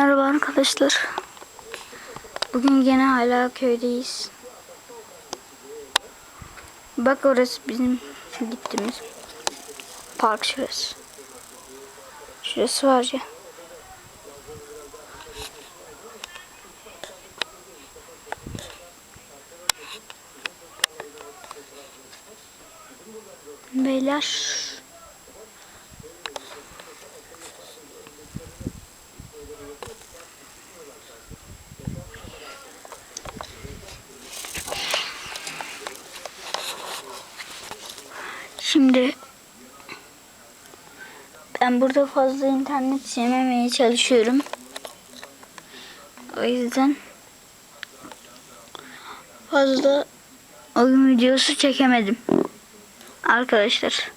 Merhaba arkadaşlar. Bugün gene hala köydeyiz. Bak orası bizim gittiğimiz park şurası. Şurası var ya. Beyler Şimdi ben burada fazla internet yememeye çalışıyorum. O yüzden fazla oyun videosu çekemedim. Arkadaşlar.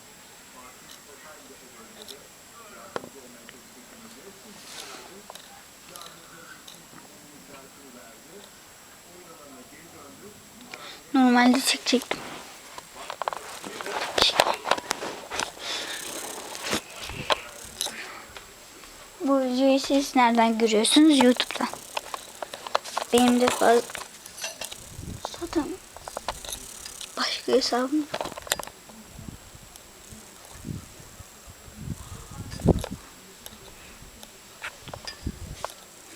Normalde çekecektim. Bu videoyu siz nereden görüyorsunuz? YouTube'dan. Benim de fazla... Zaten başka hesabım yok.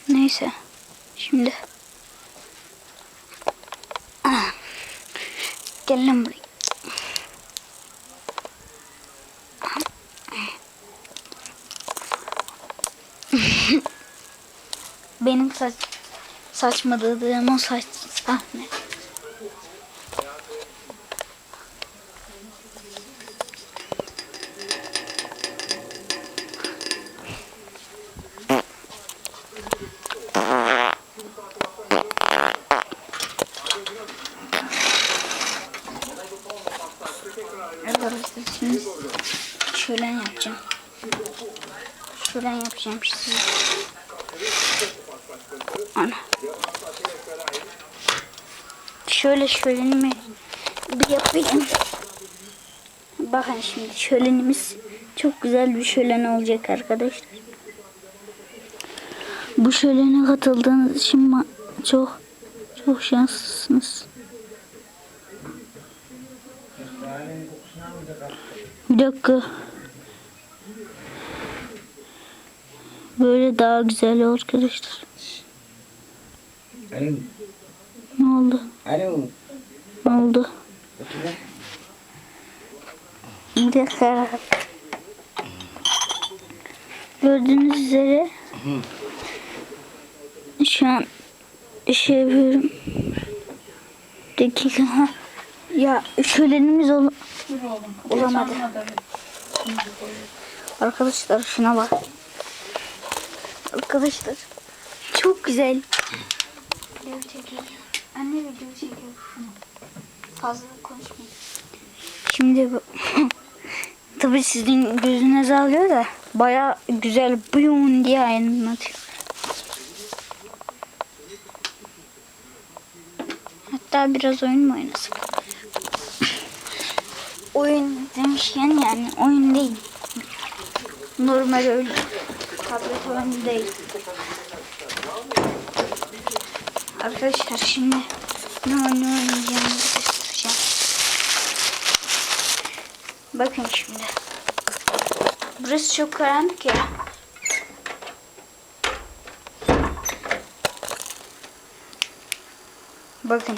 Neyse. Şimdi. Ah. Gel lan buraya. Benim saç saçmaladığım o saç sahne. Arkadaşlar şimdi şölen yapacağım. Şölen yapacağım size. Şöyle şölenimi bir yapayım. Bakın şimdi şölenimiz çok güzel bir şölen olacak arkadaşlar. Bu şölene katıldığınız için çok çok şanslısınız. Bir dakika. Böyle daha güzel arkadaşlar. Alo. Alo. Ne oldu? Bir. Gördüğünüz üzere şu an şey yapıyorum. Dakika. Ha. Ya şölenimiz ol olamadı. Arkadaşlar şuna bak. Arkadaşlar çok güzel. Çekiyor. Anne video çekiyor. Fazla konuşmayayım. Şimdi bu tabii sizin gözünüze alıyor da baya güzel buyum diye aydınlatıyor. Hatta biraz oyun mu oynasak? oyun demişken yani oyun değil. Normal öyle. Tablet oyunu değil. Arkadaşlar şimdi ne oyunu oynayacağımızı göstereceğim. Bakın şimdi. Burası çok karanlık ya. Bakın.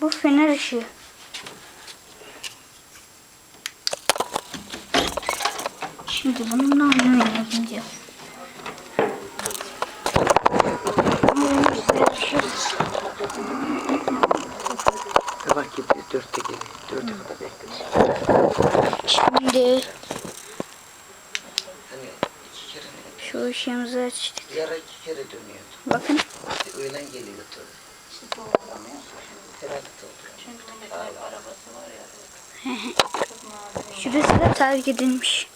Bu fener ışığı. Şimdi bununla bir şey. Sabah gibi dörtte gibi. Dörtte kadar bekledim. Şimdi şu ışığımızı açtık. Bir ara iki kere dönüyordu. Bakın. İşte öğlen geliyordu. Herhalde dolduruyor. Çünkü arabası var ya. Şurası da terk edilmiş.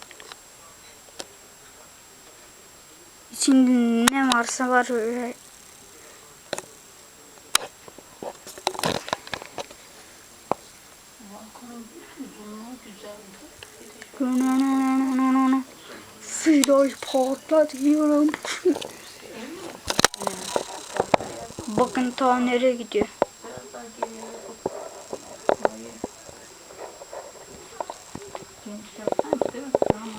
İçinde ne varsa var öyle. Flash patlatıyorum. Bakın ta nereye gidiyor. Biraz daha geriye Hayır. Genç yapsan değil mi? Tamam.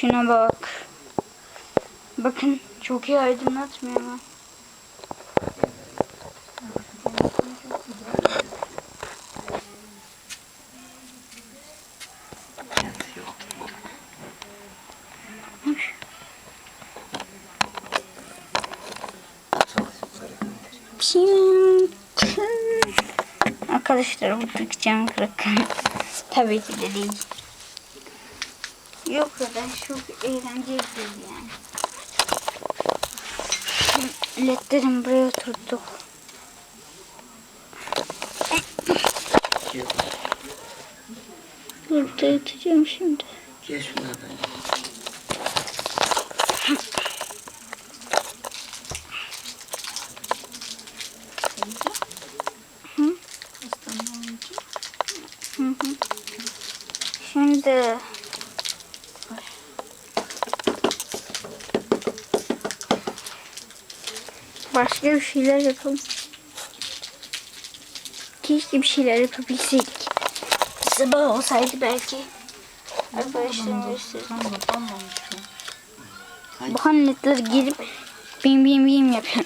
Şuna bak. Bakın çok iyi aydınlatmıyor ama. Arkadaşlar bu tıkacağım bırakın. Tabii ki de değil. Yok kadar çok eğlenceli değil yani. Şimdi ledlerimi buraya oturduk. Burada yatacağım şimdi. Geç. Hı hı. Şimdi başka bir şeyler yapalım. Keşke bir şeyler yapabilseydik. Sabah olsaydı belki. Arkadaşlarım ya. Bu hanetler girip bim bim bim yapıyor.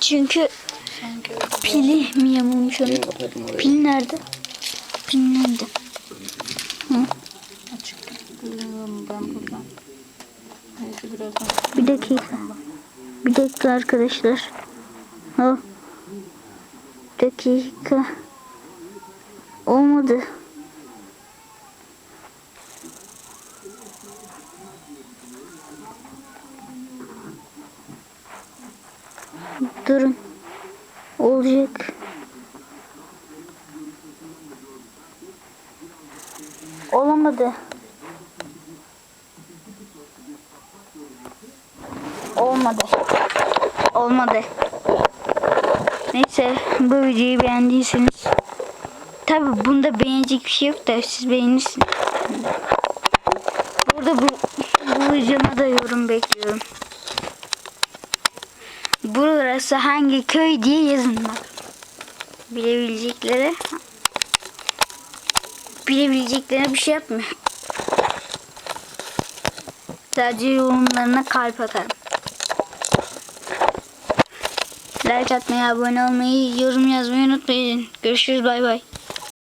Çünkü pili mi yamulmuş onun? Pil nerede? Pil nerede? açık. Görüyorum ben buradan. Bir dakika. Bir dakika arkadaşlar. Bir dakika. Olmadı. Durun. Olacak. Olamadı. Olmadı. Neyse bu videoyu beğendiyseniz tabi bunda beğenecek bir şey yok da siz beğenirsiniz. Burada bu, bu videoma da yorum bekliyorum. Burası hangi köy diye yazın bak. Bilebileceklere bilebileceklerine bir şey yapmıyor. Sadece yorumlarına kalp atarım. Like atmayı, abone olmayı, yorum yazmayı unutmayın. Görüşürüz bay bay.